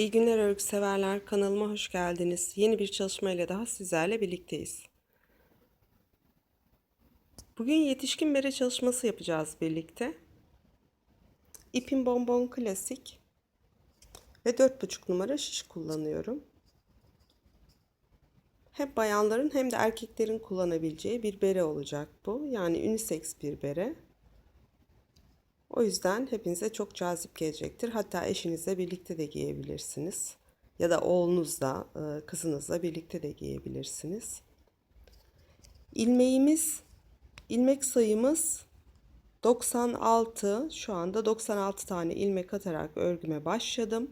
İyi günler örgü severler kanalıma hoş geldiniz. Yeni bir çalışma ile daha sizlerle birlikteyiz. Bugün yetişkin bere çalışması yapacağız birlikte. İpin bonbon klasik ve 4,5 numara şiş kullanıyorum. Hem bayanların hem de erkeklerin kullanabileceği bir bere olacak bu. Yani unisex bir bere. O yüzden hepinize çok cazip gelecektir. Hatta eşinizle birlikte de giyebilirsiniz. Ya da oğlunuzla, e, kızınızla birlikte de giyebilirsiniz. İlmeğimiz, ilmek sayımız 96. Şu anda 96 tane ilmek atarak örgüme başladım.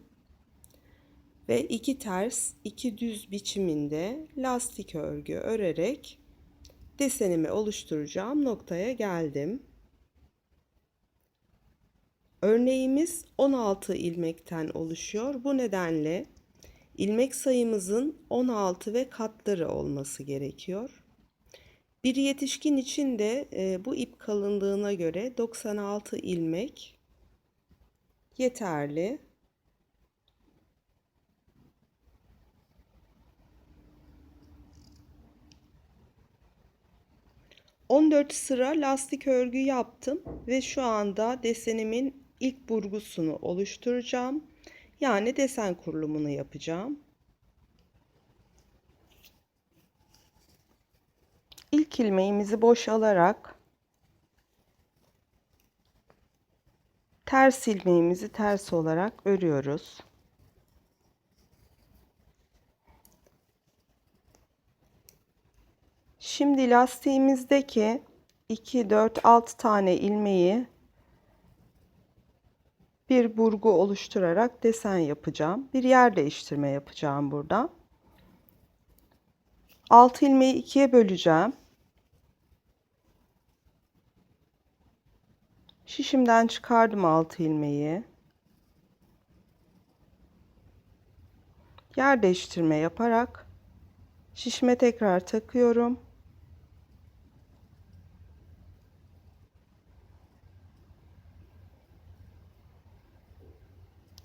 Ve iki ters, iki düz biçiminde lastik örgü örerek desenimi oluşturacağım noktaya geldim. Örneğimiz 16 ilmekten oluşuyor. Bu nedenle ilmek sayımızın 16 ve katları olması gerekiyor. Bir yetişkin için de e, bu ip kalınlığına göre 96 ilmek yeterli. On dört sıra lastik örgü yaptım ve şu anda desenimin ilk burgusunu oluşturacağım. Yani desen kurulumunu yapacağım. İlk ilmeğimizi boş alarak ters ilmeğimizi ters olarak örüyoruz. Şimdi lastiğimizdeki 2 4 6 tane ilmeği bir burgu oluşturarak desen yapacağım. Bir yer değiştirme yapacağım burada. 6 ilmeği ikiye böleceğim. Şişimden çıkardım 6 ilmeği. Yer değiştirme yaparak şişime tekrar takıyorum.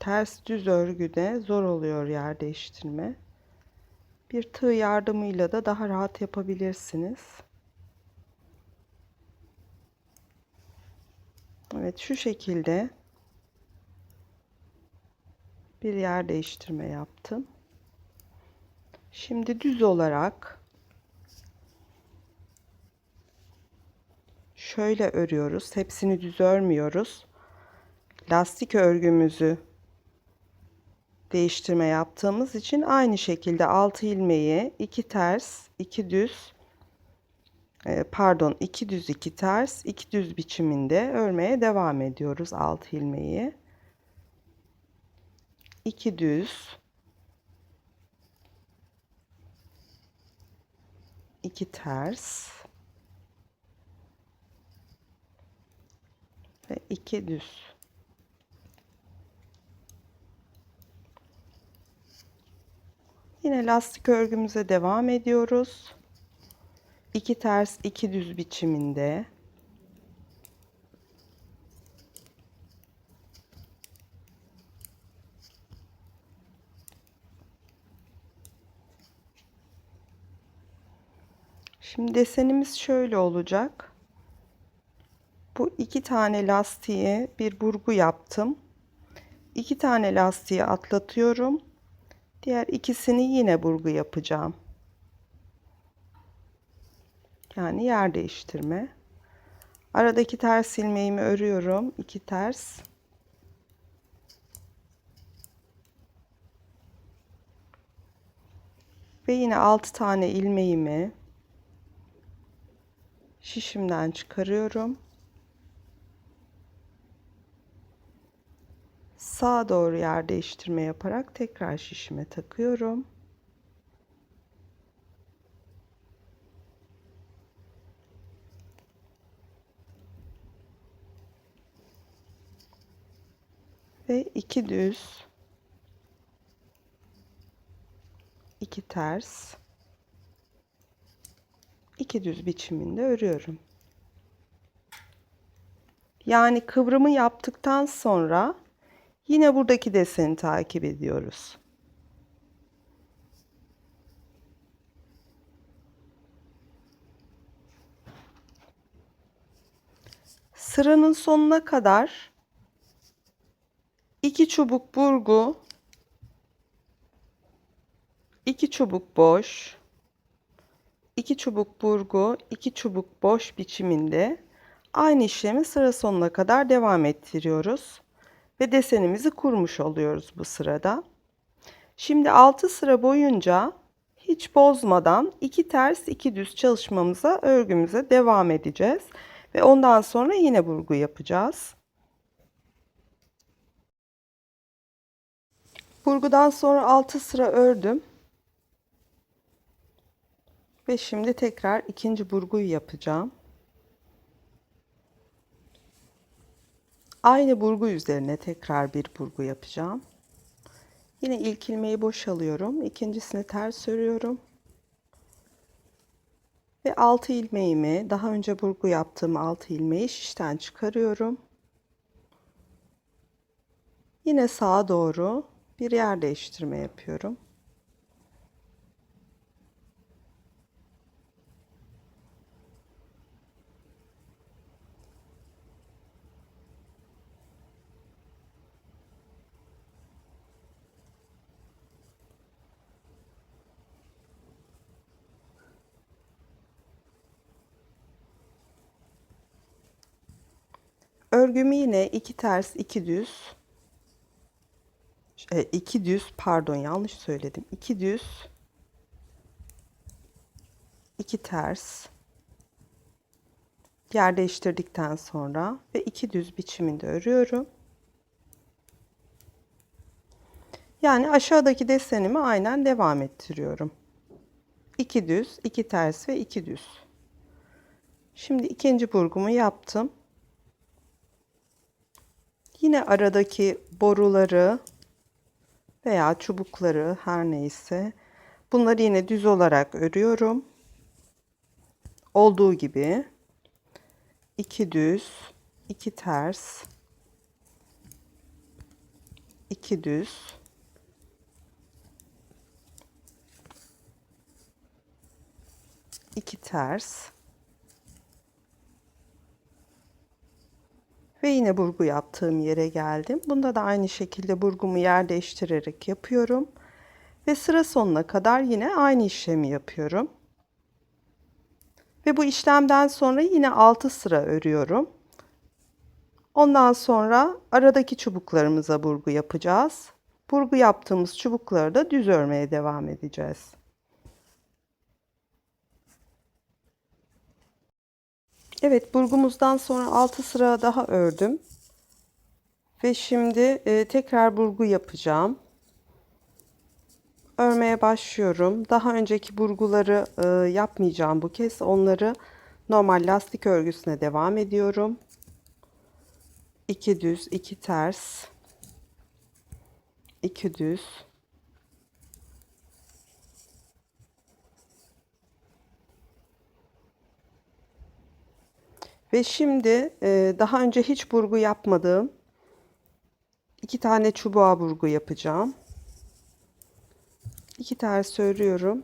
Ters düz örgüde zor oluyor yer değiştirme. Bir tığ yardımıyla da daha rahat yapabilirsiniz. Evet şu şekilde bir yer değiştirme yaptım. Şimdi düz olarak şöyle örüyoruz. Hepsini düz örmüyoruz. Lastik örgümüzü değiştirme yaptığımız için aynı şekilde 6 ilmeği 2 ters 2 düz e, pardon 2 düz 2 ters 2 düz biçiminde örmeye devam ediyoruz 6 ilmeği. 2 düz 2 ters ve 2 düz Yine lastik örgümüze devam ediyoruz. 2 ters 2 düz biçiminde. Şimdi desenimiz şöyle olacak. Bu iki tane lastiğe bir burgu yaptım. İki tane lastiği atlatıyorum Diğer ikisini yine burgu yapacağım. Yani yer değiştirme. Aradaki ters ilmeğimi örüyorum. iki ters. Ve yine 6 tane ilmeğimi şişimden çıkarıyorum. Sağa doğru yer değiştirme yaparak tekrar şişime takıyorum. Ve iki düz iki ters iki düz biçiminde örüyorum. Yani kıvrımı yaptıktan sonra Yine buradaki deseni takip ediyoruz. Sıranın sonuna kadar iki çubuk burgu, iki çubuk boş, iki çubuk burgu, iki çubuk boş biçiminde aynı işlemi sıra sonuna kadar devam ettiriyoruz ve desenimizi kurmuş oluyoruz bu sırada. Şimdi 6 sıra boyunca hiç bozmadan iki ters iki düz çalışmamıza örgümüze devam edeceğiz ve ondan sonra yine burgu yapacağız. Burgudan sonra 6 sıra ördüm. Ve şimdi tekrar ikinci burguyu yapacağım. Aynı burgu üzerine tekrar bir burgu yapacağım. Yine ilk ilmeği boşalıyorum. ikincisini ters örüyorum. Ve 6 ilmeğimi daha önce burgu yaptığım 6 ilmeği şişten çıkarıyorum. Yine sağa doğru bir yer değiştirme yapıyorum. Örgümü yine iki ters iki düz e, iki düz pardon yanlış söyledim iki düz iki ters yer değiştirdikten sonra ve iki düz biçiminde örüyorum. Yani aşağıdaki desenimi aynen devam ettiriyorum. İki düz, iki ters ve iki düz. Şimdi ikinci burgumu yaptım. Yine aradaki boruları veya çubukları her neyse bunları yine düz olarak örüyorum. Olduğu gibi iki düz, iki ters, iki düz, iki ters Ve yine burgu yaptığım yere geldim. Bunda da aynı şekilde burgumu yer değiştirerek yapıyorum. Ve sıra sonuna kadar yine aynı işlemi yapıyorum. Ve bu işlemden sonra yine 6 sıra örüyorum. Ondan sonra aradaki çubuklarımıza burgu yapacağız. Burgu yaptığımız çubukları da düz örmeye devam edeceğiz. Evet burgumuzdan sonra 6 sıra daha ördüm. Ve şimdi e, tekrar burgu yapacağım. Örmeye başlıyorum. Daha önceki burguları e, yapmayacağım bu kez. Onları normal lastik örgüsüne devam ediyorum. 2 düz, 2 ters. 2 düz. Ve şimdi e, daha önce hiç burgu yapmadığım iki tane çubuğa burgu yapacağım. İki ters örüyorum.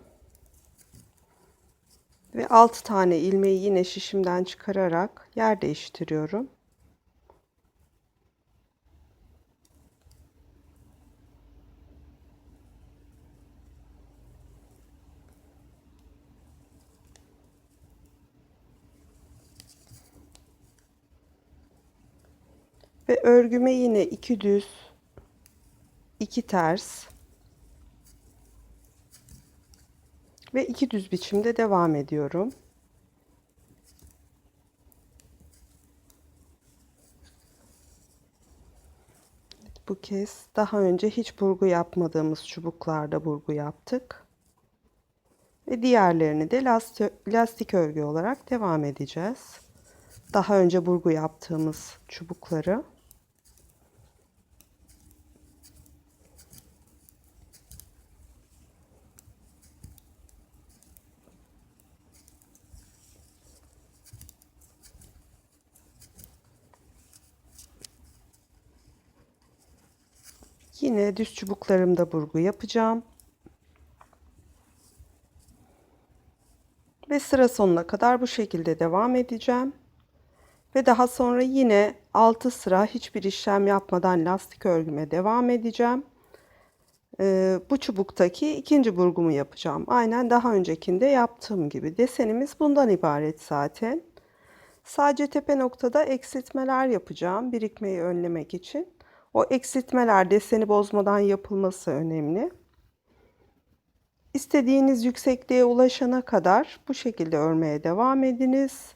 Ve altı tane ilmeği yine şişimden çıkararak yer değiştiriyorum. Örgüme yine iki düz, iki ters ve iki düz biçimde devam ediyorum. Bu kez daha önce hiç burgu yapmadığımız çubuklarda burgu yaptık. Ve diğerlerini de lastik, örgü olarak devam edeceğiz. Daha önce burgu yaptığımız çubukları Düz çubuklarımda burgu yapacağım. Ve sıra sonuna kadar bu şekilde devam edeceğim. Ve daha sonra yine 6 sıra hiçbir işlem yapmadan lastik örgüme devam edeceğim. Ee, bu çubuktaki ikinci burgumu yapacağım. Aynen daha öncekinde yaptığım gibi. Desenimiz bundan ibaret zaten. Sadece tepe noktada eksiltmeler yapacağım birikmeyi önlemek için. O eksiltmeler deseni bozmadan yapılması önemli. İstediğiniz yüksekliğe ulaşana kadar bu şekilde örmeye devam ediniz.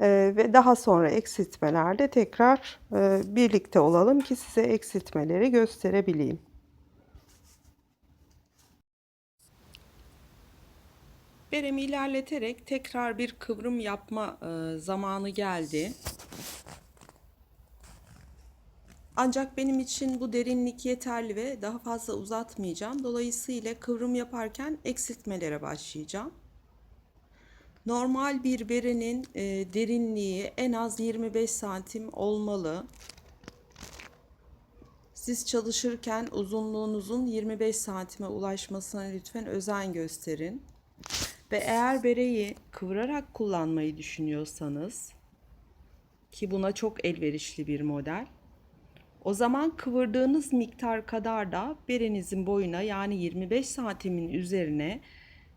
Ee, ve daha sonra eksiltmelerde tekrar e, birlikte olalım ki size eksiltmeleri gösterebileyim. Beremi ilerleterek tekrar bir kıvrım yapma e, zamanı geldi. Ancak benim için bu derinlik yeterli ve daha fazla uzatmayacağım. Dolayısıyla kıvrım yaparken eksiltmelere başlayacağım. Normal bir berenin e, derinliği en az 25 santim olmalı. Siz çalışırken uzunluğunuzun 25 santime ulaşmasına lütfen özen gösterin. Ve eğer bereyi kıvırarak kullanmayı düşünüyorsanız ki buna çok elverişli bir model. O zaman kıvırdığınız miktar kadar da berenizin boyuna yani 25 santimin üzerine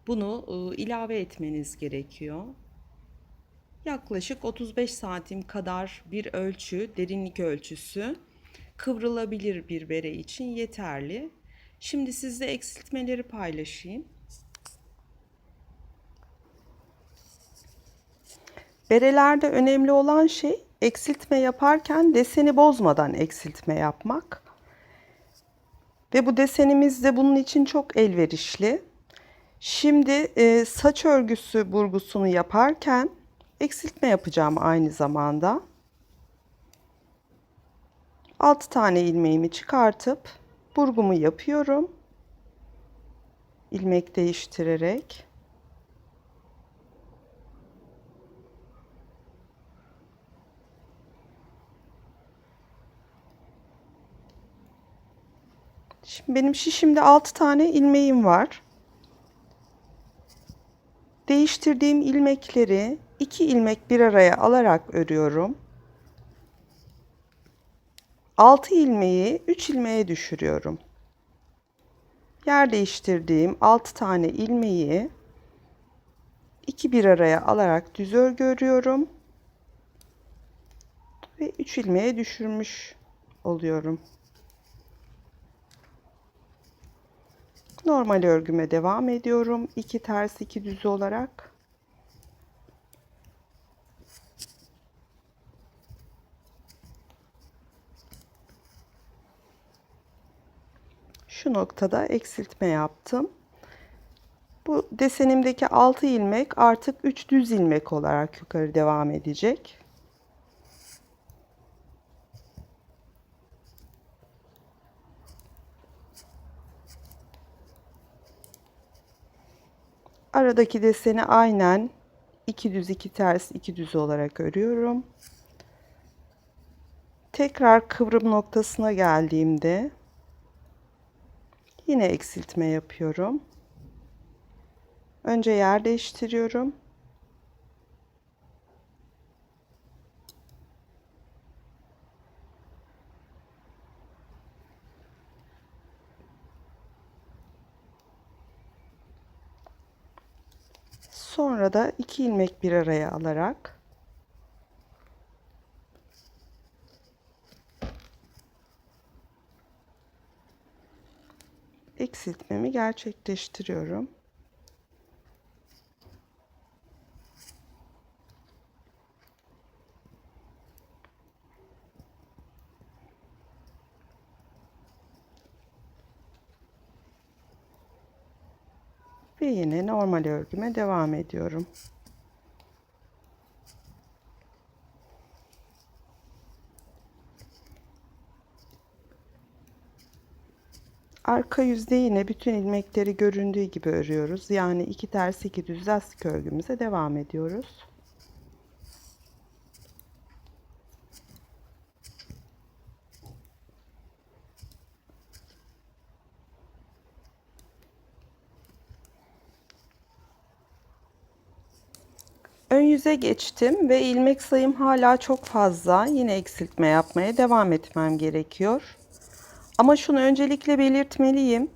bunu ıı, ilave etmeniz gerekiyor. Yaklaşık 35 santim kadar bir ölçü, derinlik ölçüsü kıvrılabilir bir bere için yeterli. Şimdi sizle eksiltmeleri paylaşayım. Berelerde önemli olan şey eksiltme yaparken deseni bozmadan eksiltme yapmak. Ve bu desenimiz de bunun için çok elverişli. Şimdi e, saç örgüsü burgusunu yaparken eksiltme yapacağım aynı zamanda. 6 tane ilmeğimi çıkartıp burgumu yapıyorum. ilmek değiştirerek. Şimdi benim şişimde 6 tane ilmeğim var. Değiştirdiğim ilmekleri 2 ilmek bir araya alarak örüyorum. 6 ilmeği 3 ilmeğe düşürüyorum. Yer değiştirdiğim 6 tane ilmeği 2 bir araya alarak düz örgü örüyorum. Ve 3 ilmeğe düşürmüş oluyorum. Normal örgüme devam ediyorum. 2 ters 2 düz olarak. Şu noktada eksiltme yaptım. Bu desenimdeki 6 ilmek artık 3 düz ilmek olarak yukarı devam edecek. Aradaki deseni aynen iki düz iki ters iki düz olarak örüyorum. Tekrar kıvrım noktasına geldiğimde yine eksiltme yapıyorum. Önce yer değiştiriyorum. Sonra da iki ilmek bir araya alarak eksiltmemi gerçekleştiriyorum. Ve yine normal örgüme devam ediyorum. Arka yüzde yine bütün ilmekleri göründüğü gibi örüyoruz. Yani iki ters iki düz lastik örgümüze devam ediyoruz. Yüze geçtim ve ilmek sayım hala çok fazla. Yine eksiltme yapmaya devam etmem gerekiyor. Ama şunu öncelikle belirtmeliyim.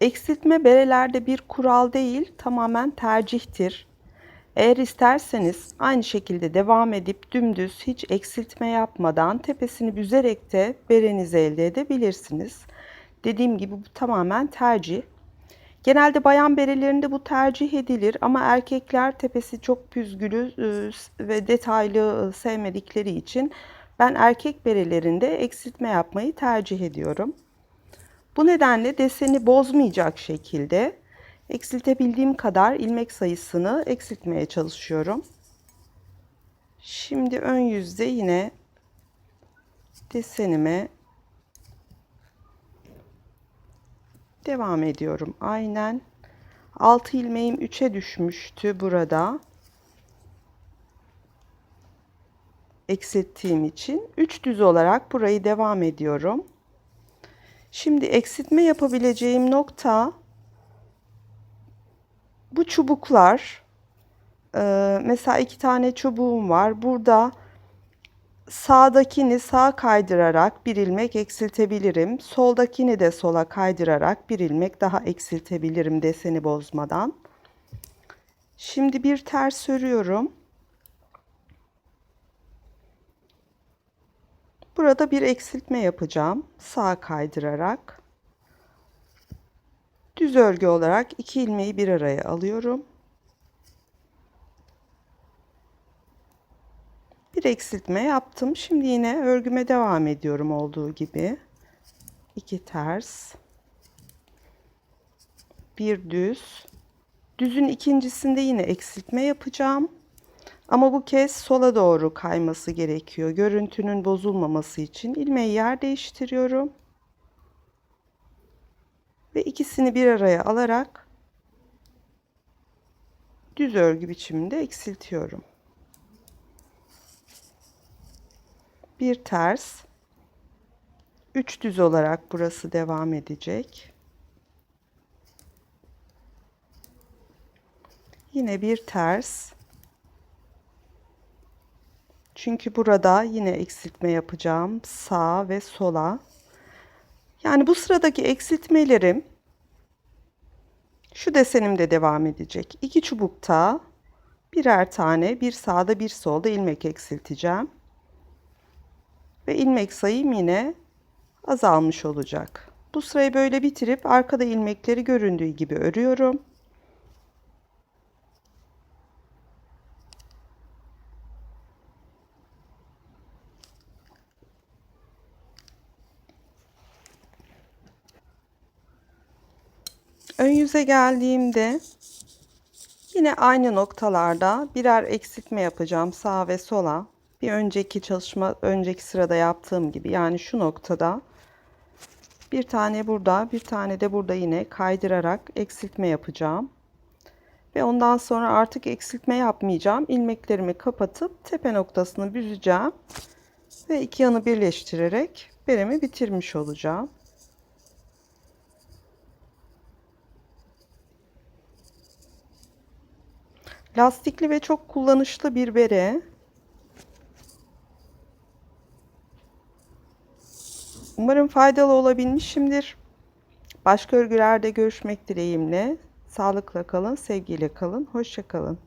Eksiltme berelerde bir kural değil, tamamen tercihtir. Eğer isterseniz aynı şekilde devam edip dümdüz hiç eksiltme yapmadan tepesini büzerek de berenizi elde edebilirsiniz. Dediğim gibi bu tamamen tercih. Genelde bayan berelerinde bu tercih edilir ama erkekler tepesi çok püzgülü e, ve detaylı e, sevmedikleri için ben erkek berelerinde eksiltme yapmayı tercih ediyorum. Bu nedenle deseni bozmayacak şekilde eksiltebildiğim kadar ilmek sayısını eksiltmeye çalışıyorum. Şimdi ön yüzde yine desenime devam ediyorum. Aynen 6 ilmeğim 3'e düşmüştü burada. Eksilttiğim için 3 düz olarak burayı devam ediyorum. Şimdi eksiltme yapabileceğim nokta bu çubuklar. Ee, mesela iki tane çubuğum var. Burada sağdakini sağa kaydırarak bir ilmek eksiltebilirim. Soldakini de sola kaydırarak bir ilmek daha eksiltebilirim deseni bozmadan. Şimdi bir ters örüyorum. Burada bir eksiltme yapacağım. Sağa kaydırarak. Düz örgü olarak iki ilmeği bir araya alıyorum. Bir eksiltme yaptım. Şimdi yine örgüme devam ediyorum olduğu gibi. İki ters. Bir düz. Düzün ikincisinde yine eksiltme yapacağım. Ama bu kez sola doğru kayması gerekiyor. Görüntünün bozulmaması için ilmeği yer değiştiriyorum. Ve ikisini bir araya alarak düz örgü biçiminde eksiltiyorum. Bir ters, üç düz olarak burası devam edecek. Yine bir ters, çünkü burada yine eksiltme yapacağım. Sağa ve sola. Yani bu sıradaki eksiltmelerim şu desenimde devam edecek. İki çubukta birer tane bir sağda bir solda ilmek eksilteceğim. Ve ilmek sayım yine azalmış olacak. Bu sırayı böyle bitirip arkada ilmekleri göründüğü gibi örüyorum. Ön yüze geldiğimde yine aynı noktalarda birer eksiltme yapacağım sağa ve sola. Bir önceki çalışma önceki sırada yaptığım gibi yani şu noktada bir tane burada bir tane de burada yine kaydırarak eksiltme yapacağım. Ve ondan sonra artık eksiltme yapmayacağım. İlmeklerimi kapatıp tepe noktasını büzeceğim. Ve iki yanı birleştirerek beremi bitirmiş olacağım. Lastikli ve çok kullanışlı bir bere. Umarım faydalı olabilmişimdir. Başka örgülerde görüşmek dileğimle. Sağlıkla kalın, sevgiyle kalın, hoşça kalın.